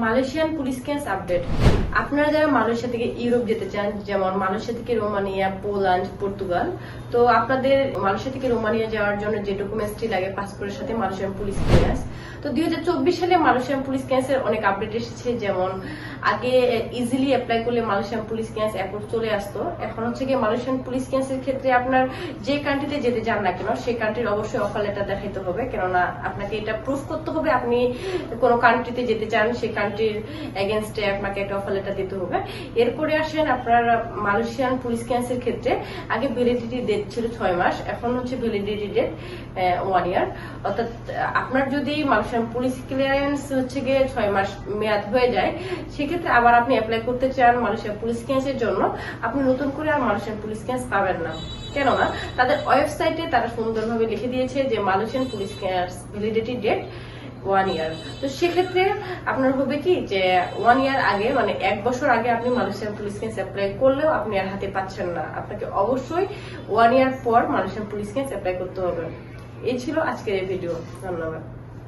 Malaysian police Cannes update. আপনারা যারা Malaysia থেকে ইউরোপ যেতে চান, যেমন মালয়েশিয়া থেকে রোমানিয়া, পোল্যান্ড, পর্তুগাল, তো আপনাদের মালয়েশিয়া থেকে রোমানিয়া যাওয়ার জন্য যে ডকুমেন্টসটি লাগে পাসপোর্টের সাথে মালয়েশিয়ান পুলিশ ক্লিয়ারেন্স তো দুই হাজার চব্বিশ সালে মালয়েশিয়ান পুলিশ ক্লিয়ারেন্সের অনেক আপডেট এসেছে, যেমন আগে ইজিলি অ্যাপ্লাই করলে মালয়েশিয়ান পুলিশ ক্লিয়ারেন্স অ্যাপ্রুভ চলে আসতো। এখন হচ্ছে গিয়ে মালয়েশিয়ান পুলিশ ক্লিয়ারেন্সের ক্ষেত্রে আপনার যে কান্ট্রিতে যেতে চান না কেন, সেই কান্ট্রির অবশ্যই অফার লেটার দেখাইতে হবে। কেননা আপনাকে এটা প্রুফ করতে হবে আপনি কোনো কান্ট্রিতে যেতে চান, সেই কান্ট্রির এগেনস্টে আপনাকে একটা অফার লেটার দিতে হবে। এরপরে আসেন আপনার মালয়েশিয়ান পুলিশ ক্লিয়ারেন্সের ক্ষেত্রে। আগে ভ্যালিডিটি ডেট ছিল ছয় মাস, এখন হচ্ছে ভ্যালিডিটি ডেট ওয়ান ইয়ার অর্থাৎ, আপনার যদি মালয়েশিয়ান পুলিশ ক্লিয়ারেন্স হচ্ছে গিয়ে ছয় মাস মেয়াদ হয়ে যায়, সেক্ষেত্রে আবার আপনি অ্যাপ্লাই করতে চান মালয়েশিয়ান পুলিশ ক্লিয়ারেন্সের জন্য। আপনি নতুন করে আর মালয়েশিয়ান পুলিশ ক্লিয়ারেন্স পাবেন না। কেননা, তাদের ওয়েবসাইটে তারা সুন্দরভাবে লিখে দিয়েছে যে Malaysian police clearance validity date one year তো সেক্ষেত্রে আপনার হবে কি যে ওয়ান ইয়ার আগে মানে এক বছর আগে আপনি মালয়েশিয়ান পুলিশ ক্লিয়ারেন্স অ্যাপ্লাই করলেও আপনি আর হাতে পাচ্ছেন না। আপনাকে অবশ্যই ওয়ান ইয়ার পর মালয়েশিয়ান পুলিশ ক্লিয়ারেন্স অ্যাপ্লাই করতে হবে। এই ছিল আজকের এই ভিডিও ধন্যবাদ।